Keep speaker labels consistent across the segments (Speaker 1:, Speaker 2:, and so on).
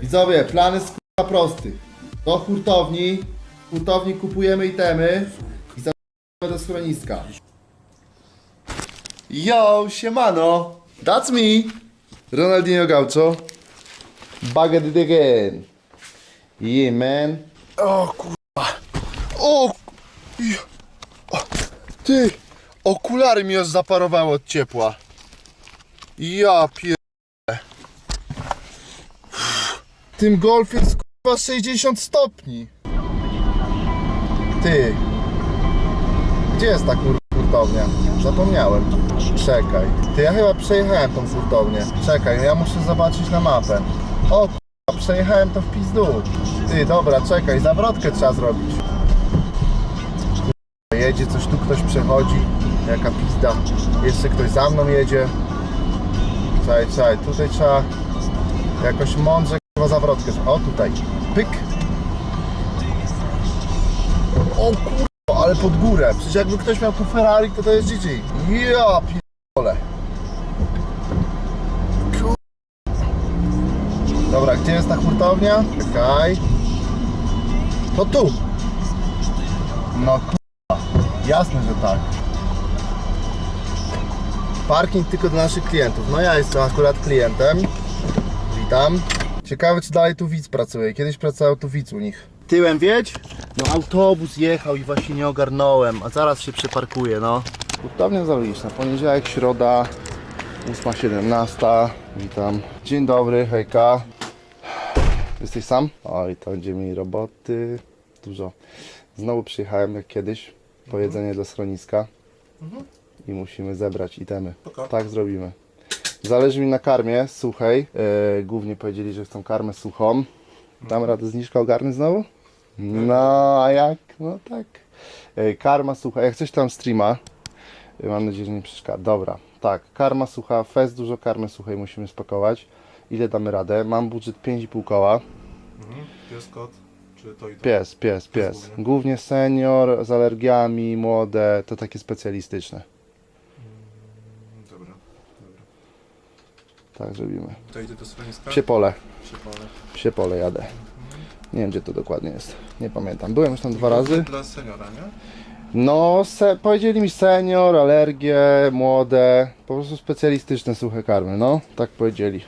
Speaker 1: Widzowie, plan jest kurwa prosty. Do hurtowni, w hurtowni kupujemy itemy i zapraszamy do schroniska. Yo, siemano! That's me! Ronaldinho Gaucho. Bagged it again. Yeah, man.
Speaker 2: O kurwa. O, o Ty, okulary mi już zaparowały od ciepła. Ja pier... W tym golf jest kurwa 60 stopni.
Speaker 1: Ty. Gdzie jest ta kur... hurtownia? Zapomniałem. Czekaj. Ty, ja chyba przejechałem tą hurtownię. Czekaj, ja muszę zobaczyć na mapę. O kurwa, przejechałem to w pizdu. Ty, dobra, czekaj, zawrotkę trzeba zrobić. Kurwa, jedzie coś tu, ktoś przechodzi. Jaka pizda. Jeszcze ktoś za mną jedzie. Czekaj, czekaj, tutaj trzeba jakoś mądrze kurwa zawrotkę. O, tutaj. Pyk. O kurwa, ale pod górę. Przecież jakby ktoś miał tu Ferrari, to to jest GG. Ja pierdolę. Dobra, gdzie jest ta hurtownia? Czekaj. To tu. No kurwa. Jasne, że tak. Parking tylko dla naszych klientów. No ja jestem akurat klientem. Witam. Ciekawe, czy dalej tu widz pracuje. Kiedyś pracował tu widz u nich. Tyłem wiedź? No autobus jechał i właśnie nie ogarnąłem, a zaraz się przeparkuję, no. Hurtownia Zaliczna, poniedziałek, środa, 8.17. Witam. Dzień dobry, hejka. Jesteś sam? Oj, to będzie mi roboty. Dużo. Znowu przyjechałem jak kiedyś po jedzenie do schroniska i musimy zebrać itemy. Tak zrobimy. Zależy mi na karmie suchej. E, głównie powiedzieli, że chcą karmę suchą. Dam radę zniżkę ogarnąć znowu? No, a jak? No tak. E, karma sucha. Jak coś tam streama. E, mam nadzieję, że nie przeszkadza. Dobra, tak. Karma sucha. Fest dużo karmy suchej musimy spakować. Ile damy radę? Mam budżet 5,5 koła.
Speaker 3: Pies, kot, czy to i to?
Speaker 1: Pies, pies, pies.
Speaker 3: Głównie
Speaker 1: senior, z alergiami, młode, to takie specjalistyczne.
Speaker 3: Dobra, dobra.
Speaker 1: Tak zrobimy.
Speaker 3: To idę do schroniska?
Speaker 1: Psiepole.
Speaker 3: Przypomnę.
Speaker 1: Psiepole jadę. Nie wiem gdzie to dokładnie jest. Nie pamiętam. Byłem już tam dwa razy.
Speaker 3: Dla seniora, nie?
Speaker 1: No, se, powiedzieli mi senior, alergie, młode, po prostu specjalistyczne suche karmy, no, tak powiedzieli.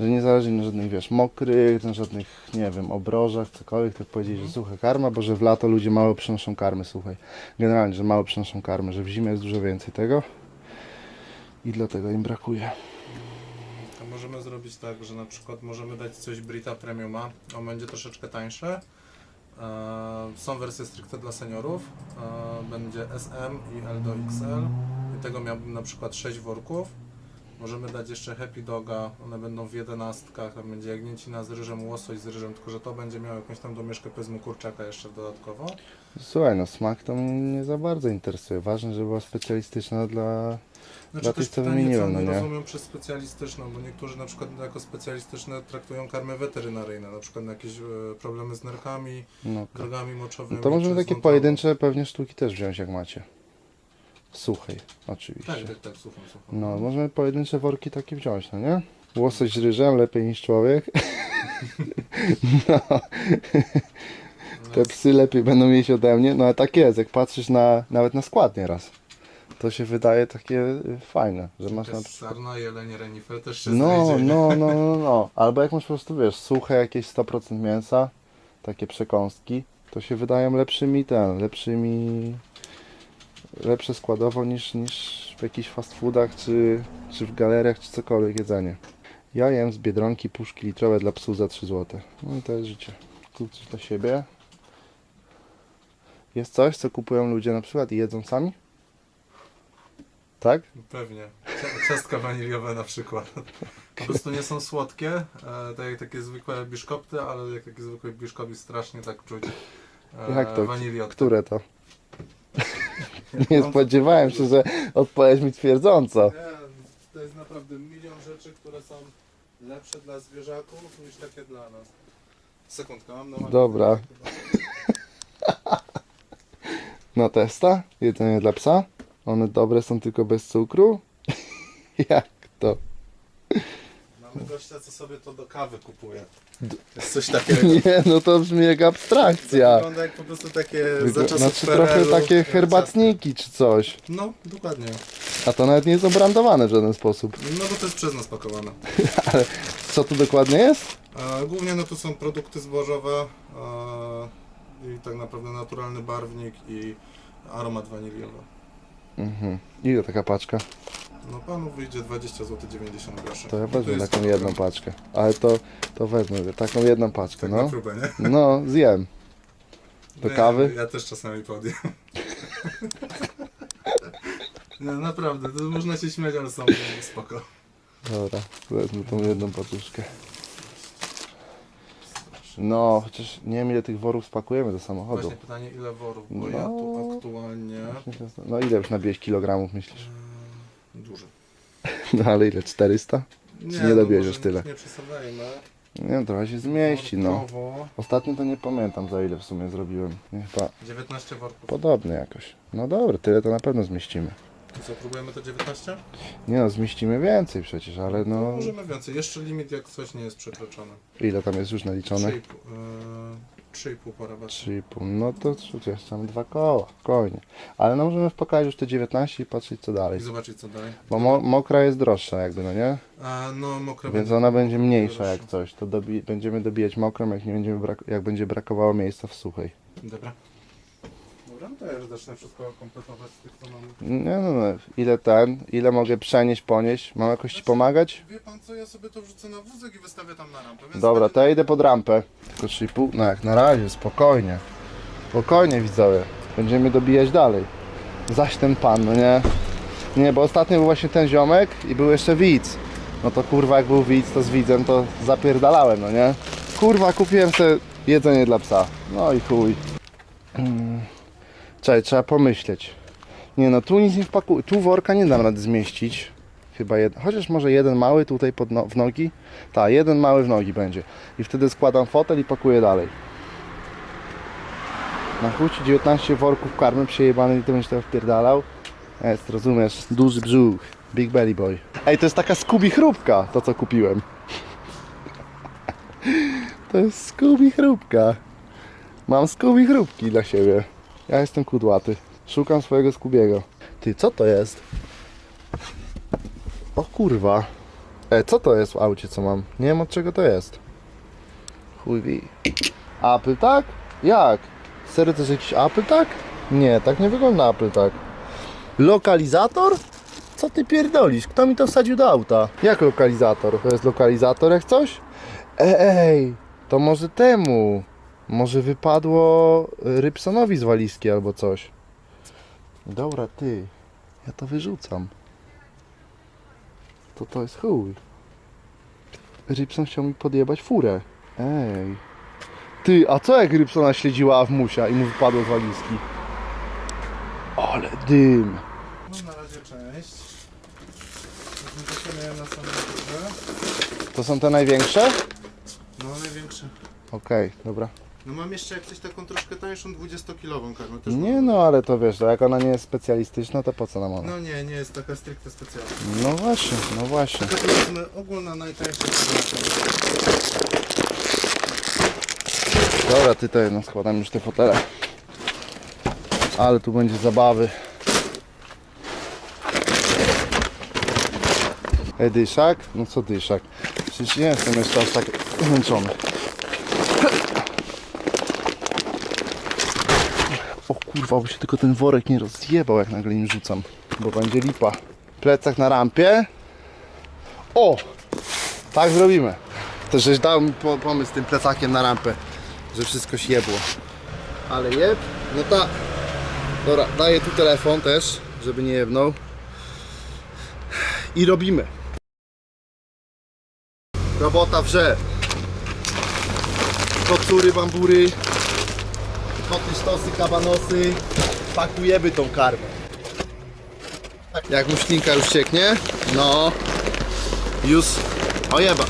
Speaker 1: Że nie zależy mi na żadnych, wiesz, mokrych, na żadnych, nie wiem, obrożach, cokolwiek, tak powiedzieli, że suche karma, bo że w lato ludzie mało przynoszą karmy suchej. Generalnie, że mało przynoszą karmy, że w zimie jest dużo więcej tego i dlatego im brakuje.
Speaker 3: Możemy zrobić tak, że na przykład możemy dać coś Brita Premiuma, on będzie troszeczkę tańsze. E, są wersje stricte dla seniorów, e, będzie SM i L do XL i tego miałbym na przykład 6 worków. Możemy dać jeszcze Happy Doga, one będą w jedenastkach, tam będzie jagnięcina z ryżem, łosoś z ryżem, tylko że to będzie miało jakąś tam domieszkę powiedzmy kurczaka jeszcze dodatkowo.
Speaker 1: Słuchaj, no smak to mnie nie za bardzo interesuje. Ważne, żeby była specjalistyczna dla...
Speaker 3: Znaczy
Speaker 1: Dla tych, co
Speaker 3: pytanie,
Speaker 1: wymieniłem,
Speaker 3: co
Speaker 1: no nie?
Speaker 3: rozumią przez specjalistyczną, bo niektórzy na przykład jako specjalistyczne traktują karmy weterynaryjne, na przykład na jakieś e, problemy z nerkami,
Speaker 1: No,
Speaker 3: drogami moczowymi.
Speaker 1: No to możemy takie pojedyncze pewnie sztuki też wziąć jak macie. Suchej, oczywiście.
Speaker 3: Tak, tak, tak, słucham, słucham.
Speaker 1: No, możemy pojedyncze worki takie wziąć, no nie? Łosoś z ryżem lepiej niż człowiek. No. Te psy lepiej będą mieć ode mnie, no ale tak jest, jak patrzysz na, nawet na skład nieraz, to się wydaje takie y, fajne, że masz na przykład...
Speaker 3: sarna, jeleń, renifer też się
Speaker 1: No,
Speaker 3: znajdzie.
Speaker 1: no, no, no, no. Albo jak masz po prostu, wiesz, suche jakieś 100% mięsa, takie przekąski, to się wydają lepszymi ten, lepszymi lepsze składowo niż, niż w jakichś fast foodach, czy, czy w galeriach, czy cokolwiek jedzenie. Ja jem z Biedronki puszki litrowe dla psów za 3 zł. No i to jest życie. Kup coś dla siebie. Jest coś, co kupują ludzie na przykład i jedzą sami? Tak?
Speaker 3: Pewnie. Cia- Ciastka waniliowe na przykład. Po prostu nie są słodkie, e, tak jak takie zwykłe biszkopty, ale jak takie zwykłe biszkopty strasznie tak czuć e,
Speaker 1: Jak to? Które to? Nie spodziewałem się, że odpowiesz mi twierdząco.
Speaker 3: Nie, to jest naprawdę milion rzeczy, które są lepsze dla zwierzaków niż takie dla nas. Sekundkę, mam na
Speaker 1: Dobra. Na testa? Jedzenie dla psa? One dobre są tylko bez cukru? Jak to?
Speaker 3: Mam Mamy gościa, co sobie to do kawy kupuje. Jest coś takiego.
Speaker 1: Nie, no to brzmi jak abstrakcja.
Speaker 3: Wygląda jak po prostu takie za czasów
Speaker 1: Znaczy
Speaker 3: PRL-u,
Speaker 1: trochę takie herbatniki czy coś.
Speaker 3: No, dokładnie.
Speaker 1: A to nawet nie jest obrandowane w żaden sposób.
Speaker 3: No bo to jest przez nas pakowane.
Speaker 1: Co tu dokładnie jest?
Speaker 3: A głównie no to są produkty zbożowe a, i tak naprawdę naturalny barwnik i aromat waniliowy.
Speaker 1: Mhm. Ile taka paczka?
Speaker 3: No panu wyjdzie 20 zł 90 groszy.
Speaker 1: To ja wezmę
Speaker 3: jest
Speaker 1: taką
Speaker 3: program.
Speaker 1: jedną paczkę. Ale to, to wezmę taką jedną paczkę,
Speaker 3: Tak na
Speaker 1: no.
Speaker 3: próbę, nie?
Speaker 1: No, zjem. Do
Speaker 3: Nie,
Speaker 1: kawy?
Speaker 3: Ja też czasami podjem. No naprawdę, to można się śmiać, ale są spoko.
Speaker 1: Dobra, wezmę tą jedną paczuszkę. No, chociaż nie wiem ile tych worów spakujemy do samochodu.
Speaker 3: Właśnie pytanie, ile worów, bo ja
Speaker 1: No.
Speaker 3: tu aktualnie...
Speaker 1: No ile już nabiłeś kilogramów myślisz?
Speaker 3: Duży.
Speaker 1: No ale ile? 400? nie dobierzesz
Speaker 3: może
Speaker 1: tyle?
Speaker 3: Nie przesadzajmy.
Speaker 1: Nie no, trochę się zmieści, no. Ostatnio to nie pamiętam za ile w sumie zrobiłem. Nie, chyba
Speaker 3: 19 worków.
Speaker 1: podobnie jakoś. No dobra, tyle to na pewno zmieścimy.
Speaker 3: To co, próbujemy to 19?
Speaker 1: Nie no, zmieścimy więcej przecież, ale
Speaker 3: No,
Speaker 1: no...
Speaker 3: możemy więcej. Jeszcze limit jak coś nie jest przekroczony.
Speaker 1: Ile tam jest już naliczone?
Speaker 3: 3,5 yy, 3,5 po rabacie.
Speaker 1: 3,5. No to przecież tam dwa koła, spokojnie. Ale no możemy wpakać już te 19 i patrzeć co dalej.
Speaker 3: I zobaczyć co dalej.
Speaker 1: Bo mo mokra jest droższa jakby, no nie?
Speaker 3: A, no mokre
Speaker 1: Więc
Speaker 3: będzie-
Speaker 1: ona będzie mniejsza jak
Speaker 3: droższe.
Speaker 1: coś. To dobi będziemy dobijać mokrą, jak, nie będziemy jak będzie brakowało miejsca w suchej.
Speaker 3: Dobra. Dobra, to ja już zacznę wszystko kompletować z tych co mam.
Speaker 1: Nie no, no, ile ten, ile mogę przenieść, ponieść? Mam jakoś ci pomagać?
Speaker 3: Wie pan co, ja sobie to wrzucę na wózek i wystawię tam na rampę. Więc
Speaker 1: Dobra,
Speaker 3: będę-
Speaker 1: to ja idę pod rampę. Tylko 3,5. No jak na razie, spokojnie. Spokojnie widzowie. Będziemy dobijać dalej. Zaś ten pan, no nie? Nie, bo ostatnio był właśnie ten ziomek i był jeszcze widz. No to kurwa jak był widz, to z widzem to zapierdalałem, no nie? Kurwa, kupiłem sobie jedzenie dla psa. No i chuj. Mm. Czekaj, trzeba pomyśleć. Nie no, tu nic nie wpakuję. Tu worka nie dam rady zmieścić. Chyba jeden, chociaż może jeden mały tutaj pod no, w nogi. Tak, jeden mały w nogi będzie. I wtedy składam fotel i pakuję dalej. Na chuj ci 19 worków karmy przejebany i to będziesz tego wpierdalał. Jest, rozumiesz, duży brzuch. Big belly boy. Ej, to jest taka Scooby chrupka, to co kupiłem. To jest Scooby chrupka. Mam Scooby chrupki dla siebie. Ja jestem kudłaty. Szukam swojego Skubiego. Ty, co to jest? O kurwa. E, co to jest w aucie, co mam? Nie wiem od czego to jest. Chuj wie. Apple tak? Jak? Serio to jest jakiś Apple tak? Nie, tak nie wygląda Apple tak. Lokalizator? Co ty pierdolisz? Kto mi to wsadził do auta? Jak lokalizator? To jest lokalizator jak coś? Ej, to może temu. Może wypadło Rybsonowi z walizki albo coś. Dobra, ty. Ja to wyrzucam. To to jest chuj. Rybson chciał mi podjebać furę. Ej. Ty, a co jak Rybsona śledziła Awmusia i mu wypadło z walizki? Ale dym.
Speaker 3: No na razie część. Zobaczymy na.
Speaker 1: To są te największe?
Speaker 3: No największy.
Speaker 1: Okej, dobra.
Speaker 3: No mam jeszcze jak coś taką troszkę tańszą 20-kilową karmę. Też
Speaker 1: Nie
Speaker 3: mam.
Speaker 1: no, ale to wiesz, to jak ona nie jest specjalistyczna, to po co nam ona?
Speaker 3: No nie, nie jest taka stricte specjalna.
Speaker 1: No właśnie, no właśnie.
Speaker 3: Taka powiedzmy ogólna najtańsza karma.
Speaker 1: Dobra, ty tutaj, no składam już te fotele. Ale tu będzie zabawy. Ej, dyszak? No co dyszak? Przecież nie jestem jeszcze aż tak zmęczony. Kurwa, bo się tylko ten worek nie rozjebał, jak nagle nim rzucam. Bo będzie lipa. Plecak na rampie. O! Tak zrobimy. To żeś dał mi po- pomysł z tym plecakiem na rampę, że wszystko się jebło. Ale jeb? No tak. Dobra, daję tu telefon też, żeby nie jebnął. I robimy. Robota wrze. Kocury, bambury, koty, sztosy, kabanosy. Pakujemy tą karmę. Jak muślinka już cieknie, no już ojeba.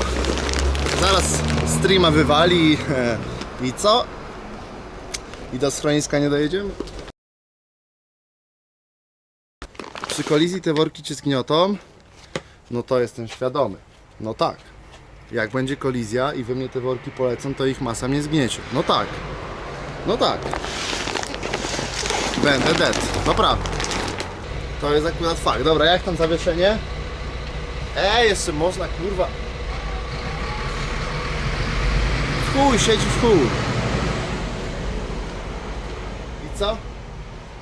Speaker 1: Zaraz streama wywali i co? I do schroniska nie dojedziemy? Przy kolizji te worki cię zgniotą? No to jestem świadomy. No tak. jak będzie kolizja i we mnie te worki polecą, to ich masa mnie zgniecie. No tak. No tak. Będę dead. Naprawdę. To jest akurat fakt. Dobra, jak tam zawieszenie? Ej, jeszcze można, kurwa. W chuj, siedzi w chuj. I co?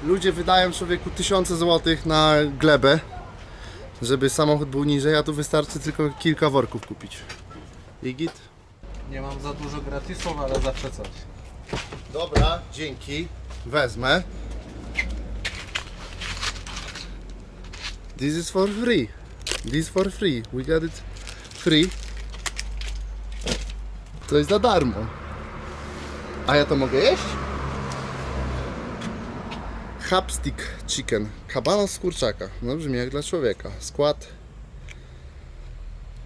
Speaker 1: Ludzie wydają człowieku tysiące złotych na glebę, żeby samochód był niżej, a tu wystarczy tylko kilka worków kupić. I git?
Speaker 3: Nie mam za dużo gratisów, ale zawsze coś.
Speaker 1: Dobra, dzięki. Wezmę. This is for free. This for free. We got it free. To jest za darmo. A ja to mogę jeść? Hapstick chicken. Kabana z kurczaka. No brzmi jak dla człowieka. Skład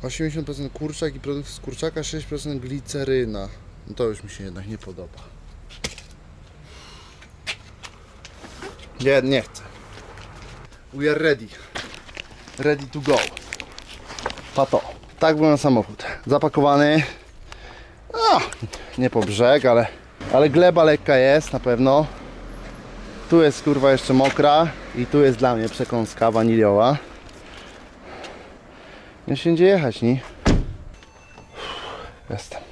Speaker 1: 80% kurczak i produkt z kurczaka, 6% gliceryna. No to już mi się jednak nie podoba. Nie, nie chcę. We are ready. Ready to go. Pato. Tak wygląda samochód. Zapakowany. No, nie po brzeg, ale, ale gleba lekka jest na pewno. Tu jest kurwa jeszcze mokra i tu jest dla mnie przekąska waniliowa. Nie się jechać, nie? Jestem.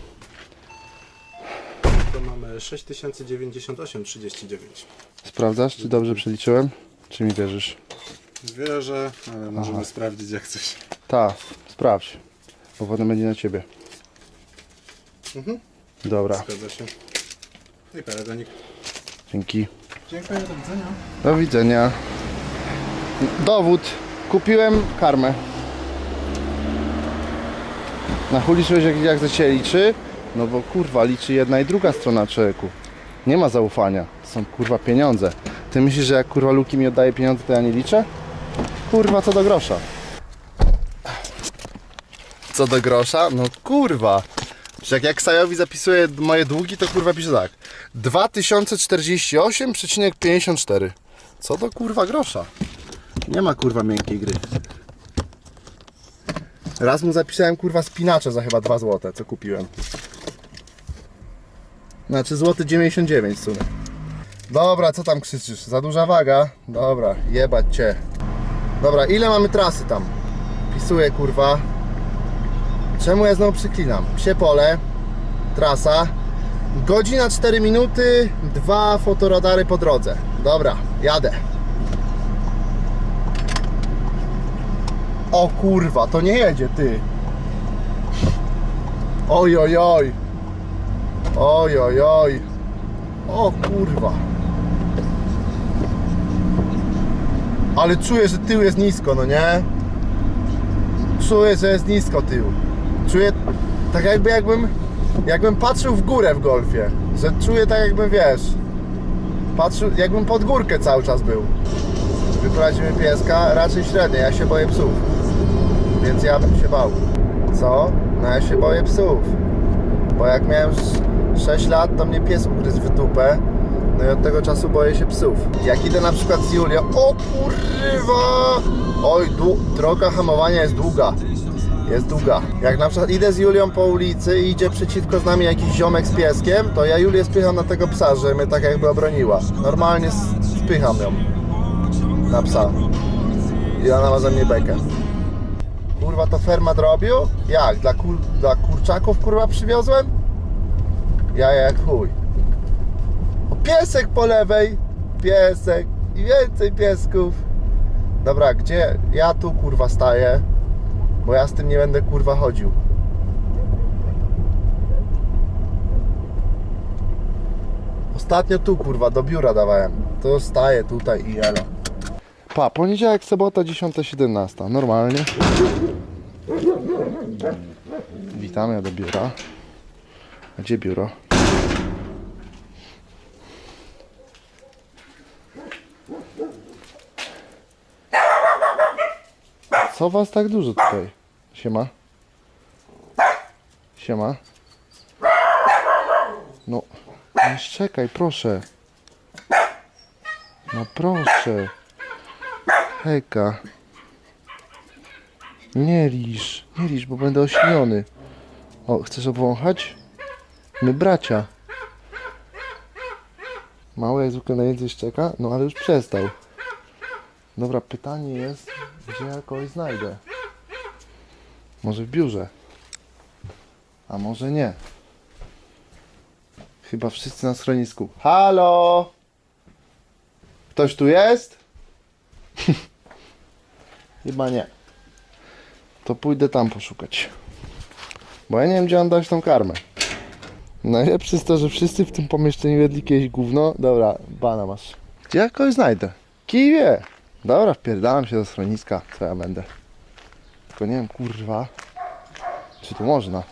Speaker 3: To mamy 6098,39.
Speaker 1: Sprawdzasz, czy dobrze przeliczyłem? Czy mi wierzysz?
Speaker 3: Wierzę, ale możemy sprawdzić jak coś.
Speaker 1: Tak, sprawdź. Bo potem będzie na ciebie.
Speaker 3: Mhm.
Speaker 1: Dobra,
Speaker 3: Zgadza się. I paragonik.
Speaker 1: dzięki.
Speaker 3: Dziękuję, do widzenia.
Speaker 1: Do widzenia. Dowód. Kupiłem karmę. Na chuj liczyłeś jak, jak liczy? No bo kurwa liczy jedna i druga strona człowieku. Nie ma zaufania. To są kurwa pieniądze. Ty myślisz, że jak kurwa Luki mi oddaje pieniądze, to ja nie liczę? Kurwa co do grosza. Co do grosza? No kurwa. Że jak, jak Sajowi zapisuje moje długi, to kurwa pisze tak. 2048,54. Co do kurwa grosza? Nie ma kurwa miękkiej gry. Raz mu zapisałem kurwa spinacze za chyba 2 zł, co kupiłem. Znaczy złoty 99 w sumie. Dobra, co tam krzyczysz? Za duża waga? Dobra, jebać cię. Dobra, ile mamy trasy tam? Pisuję kurwa. Czemu ja znowu przyklinam? Psie pole, trasa. Godzina 4 minuty, dwa fotoradary po drodze. Dobra, jadę. O kurwa, to nie jedzie ty. Oj, oj, oj. Oj, oj, oj. O kurwa. Ale czuję, że tył jest nisko, no nie? Czuję, że jest nisko tył. Czuję tak jakby jakbym jakbym patrzył w górę w golfie. Że czuję tak jakbym wiesz. Patrzył, jakbym pod górkę cały czas był. Wyprowadzimy pieska, raczej średnio, ja się boję psów. Więc ja bym się bał. Co? No ja się boję psów. Bo jak miałem 6 lat, to mnie pies ugryzł w dupę. No i od tego czasu boję się psów. Jak idę na przykład z Julią, o kurwa! Oj, droga hamowania jest długa. Jest długa. Jak na przykład idę z Julią po ulicy i idzie przeciwko z nami jakiś ziomek z pieskiem, to ja Julię spycham na tego psa, że mnie tak jakby obroniła. Normalnie spycham ją na psa. I ona ma ze mnie bekę. Kurwa, to ferma drobiu? Jak? Dla, kur, dla kurczaków kurwa przywiozłem? Ja jak chuj. O, piesek po lewej. Piesek. I więcej piesków. Dobra, gdzie? Ja tu kurwa staję. Bo ja z tym nie będę kurwa chodził. Ostatnio tu kurwa do biura dawałem. To staję tutaj i elo. Pa, poniedziałek, sobota 10.17. Normalnie. Witamy do biura. Gdzie biuro? Co was tak dużo tutaj? Siema. Siema. No, nie szczekaj, proszę. No proszę. Hejka. Nie lisz, nie lisz, bo będę ośniony. O, chcesz obwąchać? My bracia. Mały jak zwykle najwięcej szczeka, no ale już przestał. Dobra, pytanie jest, gdzie ja kogoś znajdę? Może w biurze? A może nie? Chyba wszyscy na schronisku. Halo! Ktoś tu jest? Chyba nie. To pójdę tam poszukać. Bo ja nie wiem, gdzie mam dać tą karmę. Najlepsze jest to, że wszyscy w tym pomieszczeniu jedli jakieś gówno. Dobra, bana masz. Gdzie ja kogoś znajdę? Kij wie. Dobra, wpierdalam się do schroniska. Co ja będę? Tylko nie wiem, kurwa. Czy tu można?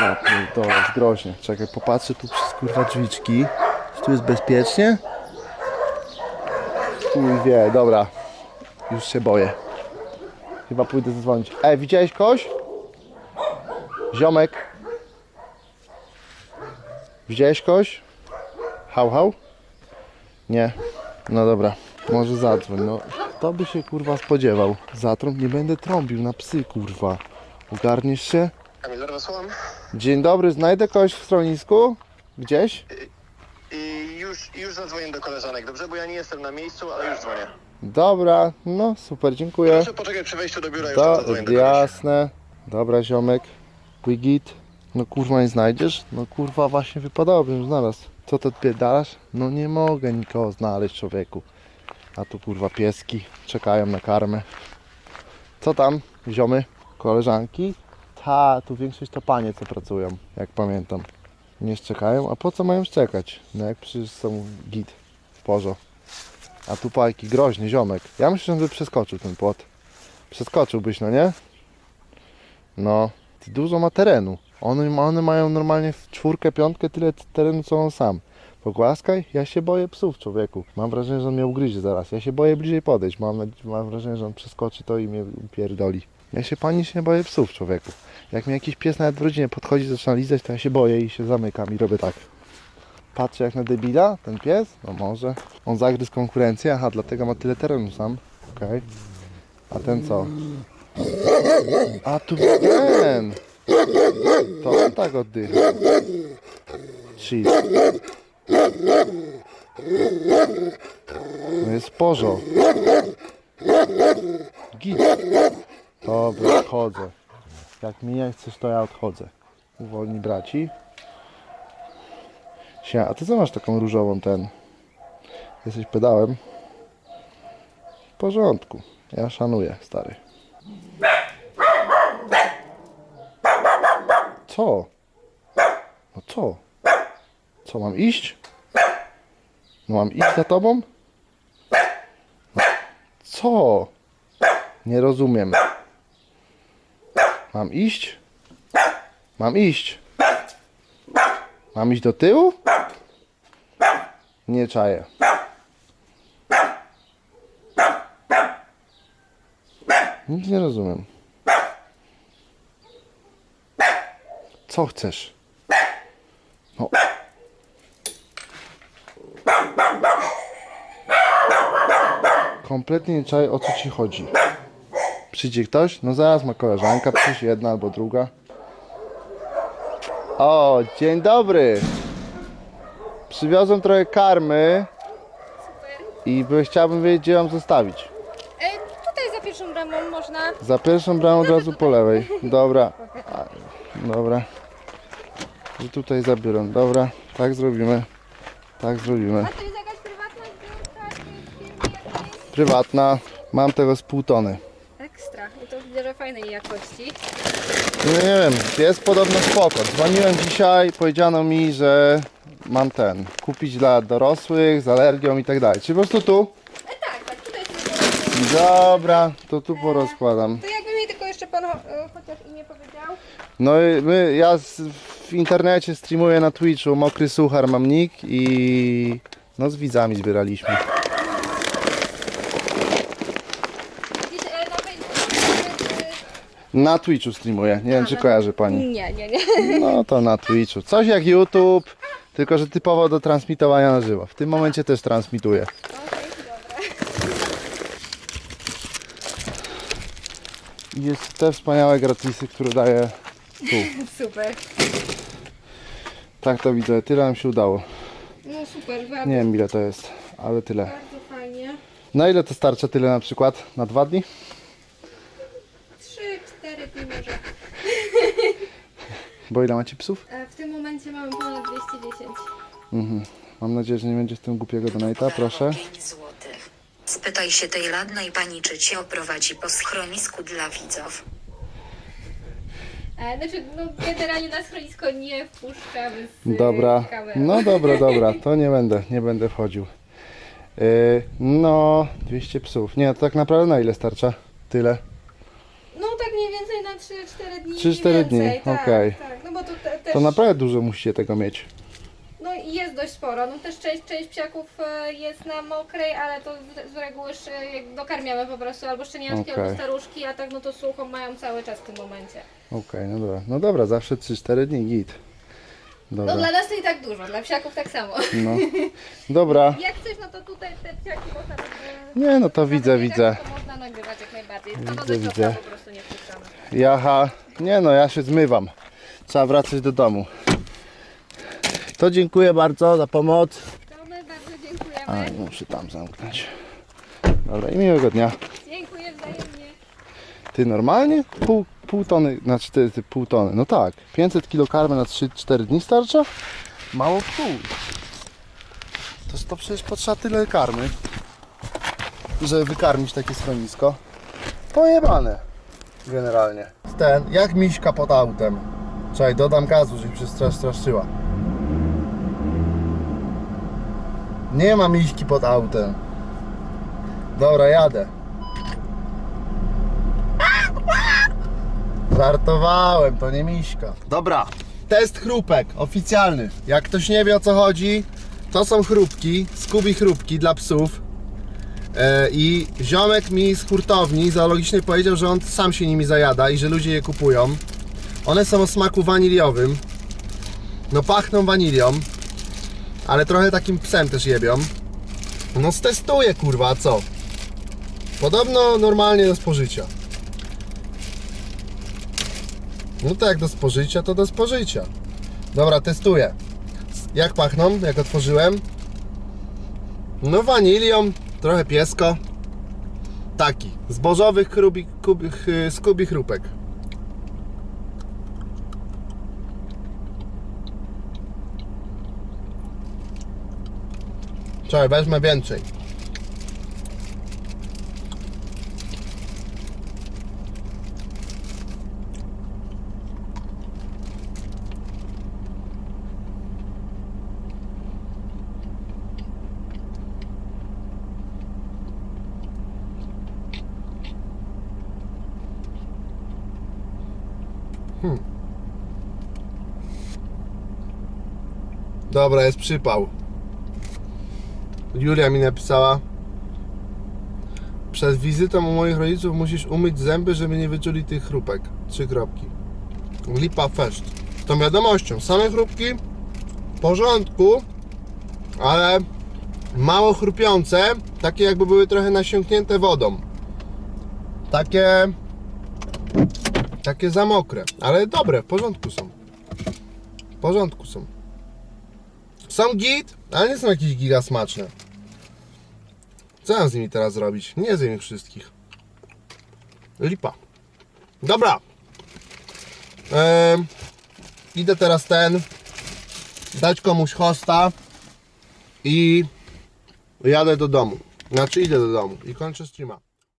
Speaker 1: No, to jest groźnie. Czekaj, popatrzę tu przez kurwa drzwiczki. Czy tu jest bezpiecznie? Chuj dobra. Już się boję. Chyba pójdę zadzwonić. Ej, widziałeś kogoś? Ziomek. Widziałeś kogoś? Hał, hał? Nie. No dobra. Może zadzwoń, no. Kto by się kurwa spodziewał? Zatrąb nie będę trąbił na psy, kurwa. Ogarniesz się?
Speaker 4: Kamil, zaraz słucham.
Speaker 1: Dzień dobry, znajdę kogoś w schronisku? Gdzieś?
Speaker 4: I już, już zadzwonię do koleżanek, dobrze? Bo ja nie jestem na miejscu, ale już dzwonię.
Speaker 1: Dobra, no super, dziękuję.
Speaker 4: Proszę poczekaj przy wejściu do biura, już tam zadzwonię do kogoś.
Speaker 1: jasne. Dobra, ziomek. Quigit. No kurwa nie znajdziesz? No kurwa właśnie wypadałoby, żebym znalazł. Co to odpierdalasz? No nie mogę nikogo znaleźć człowieku. A tu kurwa pieski czekają na karmę. Co tam, ziomy? Koleżanki? Ta, tu większość to panie co pracują, jak pamiętam. Nie szczekają? A po co mają szczekać? No jak przecież są git w porzo. A tu pajki, groźny ziomek. Ja myślę, że by przeskoczył ten płot. Przeskoczyłbyś, no nie? No, ty dużo ma terenu. One, one mają normalnie w czwórkę, piątkę tyle terenu, co on sam. Pogłaskaj, ja się boję psów, człowieku. Mam wrażenie, że on mnie ugryzie zaraz. Ja się boję bliżej podejść. Mam, mam wrażenie, że on przeskoczy to i mnie pierdoli. Ja się pani się nie boję psów, człowieku. Jak mi jakiś pies nawet w rodzinie podchodzi, zaczyna lizać, to ja się boję i się zamykam i robię tak. Patrzę jak na debila, ten pies? No może. On zagryzł konkurencję, aha, dlatego ma tyle terenu sam. Okej. A ten co? A tu ten! To on tak oddycha. Chill. No jest porzo. Git. Dobra, odchodzę. Jak mi nie chcesz, to ja odchodzę. Uwolni braci. Sia, a ty co masz taką różową ten? Jesteś pedałem? W porządku. Ja szanuję, stary. Co? No co? Co, mam iść? No mam iść za tobą? No, co? Nie rozumiem. Mam iść? Mam iść. Mam iść do tyłu? Nie czaję. Nic nie rozumiem. Co chcesz? No. Kompletnie nie czaję o co ci chodzi. Przyjdzie ktoś? No zaraz ma koleżanka, przyjść jedna albo druga. O, dzień dobry. Przywiozłem trochę karmy i by, chciałbym wiedzieć, gdzie ją zostawić.
Speaker 5: E, tutaj za pierwszą bramą można.
Speaker 1: Za pierwszą bramą od razu po lewej. Dobra. A, Dobra. I tutaj zabiorę. Dobra, tak zrobimy. Tak zrobimy.
Speaker 5: A to jest jakaś prywatna zbiórka jakiejś firmy jakiejś?
Speaker 1: Prywatna. Mam tego z pół tony.
Speaker 5: Ekstra. I to widzę, że fajnej jakości.
Speaker 1: No nie wiem, jest podobno spoko. Dzwoniłem dzisiaj, powiedziano mi, że mam ten, kupić dla dorosłych z alergią i tak dalej. Czy po prostu tu?
Speaker 5: E, tak, tak, tutaj jest
Speaker 1: Dobra, to tu porozkładam.
Speaker 5: To jakby mi tylko jeszcze pan cho- e, chociaż i nie powiedział.
Speaker 1: No i my, ja z, w internecie streamuję na Twitchu, Mokry Suchar mam nick i no z widzami zbieraliśmy.
Speaker 5: E, na Facebooku. e,
Speaker 1: Na Twitchu streamuję, nie wiem czy kojarzy pani.
Speaker 5: Nie, nie, nie.
Speaker 1: No to na Twitchu. Coś jak YouTube, tylko że typowo do transmitowania na żywo. W tym momencie też transmituję.
Speaker 6: I jest te wspaniałe gratisy, które daje tu.
Speaker 5: Super.
Speaker 6: Tak to widzę, tyle nam się udało.
Speaker 5: No super, bardzo,
Speaker 6: Nie wiem ile to jest, ale tyle.
Speaker 5: bardzo fajnie.
Speaker 6: Na ile to starcza tyle na przykład? Na dwa dni?
Speaker 5: 3-4 dni może.
Speaker 6: Bo ile macie psów?
Speaker 5: E, W tym momencie mamy ponad 210.
Speaker 6: Mhm. Mam nadzieję, że nie będzie w tym głupiego donate'a, proszę.
Speaker 7: 5 złotych. Spytaj się tej ladnej pani, czy cię oprowadzi po schronisku dla widzów.
Speaker 5: E, Znaczy, no generalnie na schronisko nie wpuszczamy z
Speaker 6: Dobra,
Speaker 5: kamerą.
Speaker 6: no dobra, dobra, to nie będę, nie będę wchodził. Yy, no, 200 psów. Nie, to tak naprawdę na ile starcza? Tyle.
Speaker 5: No tak mniej więcej na 3-4 dni.
Speaker 6: 3-4
Speaker 5: mniej
Speaker 6: dni,
Speaker 5: więcej, tak,
Speaker 6: okej.
Speaker 5: Tak, no bo to te, też...
Speaker 6: To naprawdę dużo musicie tego mieć.
Speaker 5: No jest dość sporo. No też część, część psiaków e, jest na mokrej, ale to z, reguły jak dokarmiamy po prostu albo szczeniaczki,
Speaker 6: Okej.
Speaker 5: albo staruszki, a tak no to sucho mają cały czas w tym momencie.
Speaker 6: Okej, no dobra. No dobra, zawsze 3-4 dni, git.
Speaker 5: No
Speaker 6: Dobra,
Speaker 5: dla nas to i tak dużo, dla psiaków tak samo.
Speaker 6: no. Dobra,
Speaker 5: Jak coś, no to tutaj te psiaki można... e,
Speaker 6: Nie, no to widzę, widzę.
Speaker 5: To można nagrywać jak najbardziej.
Speaker 6: Widzę,
Speaker 5: do widzę,
Speaker 6: widzę.
Speaker 5: po prostu nie wpuszczamy.
Speaker 6: jaha. Nie no, ja się zmywam. Trzeba wracać do domu. To dziękuję bardzo za pomoc.
Speaker 5: To my bardzo dziękujemy.
Speaker 6: A, muszę tam zamknąć. Dobra, i miłego dnia.
Speaker 5: Dziękuję wzajemnie.
Speaker 6: Ty normalnie? Pół, pół tony, znaczy ty, ty, pół tony. No tak, 500 kg karmy na 3-4 dni starcza? Mało w pół. To, to przecież potrzeba tyle karmy, żeby wykarmić takie schronisko. Pojebane. Generalnie.
Speaker 1: Ten, jak miśka pod autem. Czekaj, dodam gazu, żeby się strasz, straszyła. Nie ma miśki pod autem. Dobra, jadę. Żartowałem, to nie miśka. Dobra, test chrupek, oficjalny. Jak ktoś nie wie o co chodzi, to są chrupki, skubi chrupki dla psów. E, I ziomek mi z hurtowni zoologicznej powiedział, że on sam się nimi zajada i że ludzie je kupują. One są o smaku waniliowym. No pachną wanilią, ale trochę takim psem też jebią. No stestuję kurwa, co? Podobno normalnie do spożycia. No to jak do spożycia, to do spożycia. Dobra, testuję. Jak pachną, jak otworzyłem? No wanilią, trochę piesko. Taki, zbożowych chrubi, kubi, skubi chrupek. Czekaj, wezmę więcej. Dobra, jest przypał. Julia mi napisała. Przed wizytą u moich rodziców musisz umyć zęby, żeby nie wyczuli tych chrupek. Trzy kropki. Lipa fest. Tą wiadomością. Same chrupki w porządku, ale mało chrupiące. Takie jakby były trochę nasiąknięte wodą. Takie... Takie za mokre. Ale dobre, w porządku są. W porządku są. Są git, ale nie są jakieś giga smaczne. Co z nimi teraz zrobić? Nie zjem ich wszystkich. Lipa. Dobra. Idę teraz ten dać komuś hosta i jadę do domu. Znaczy idę do domu i kończę streama.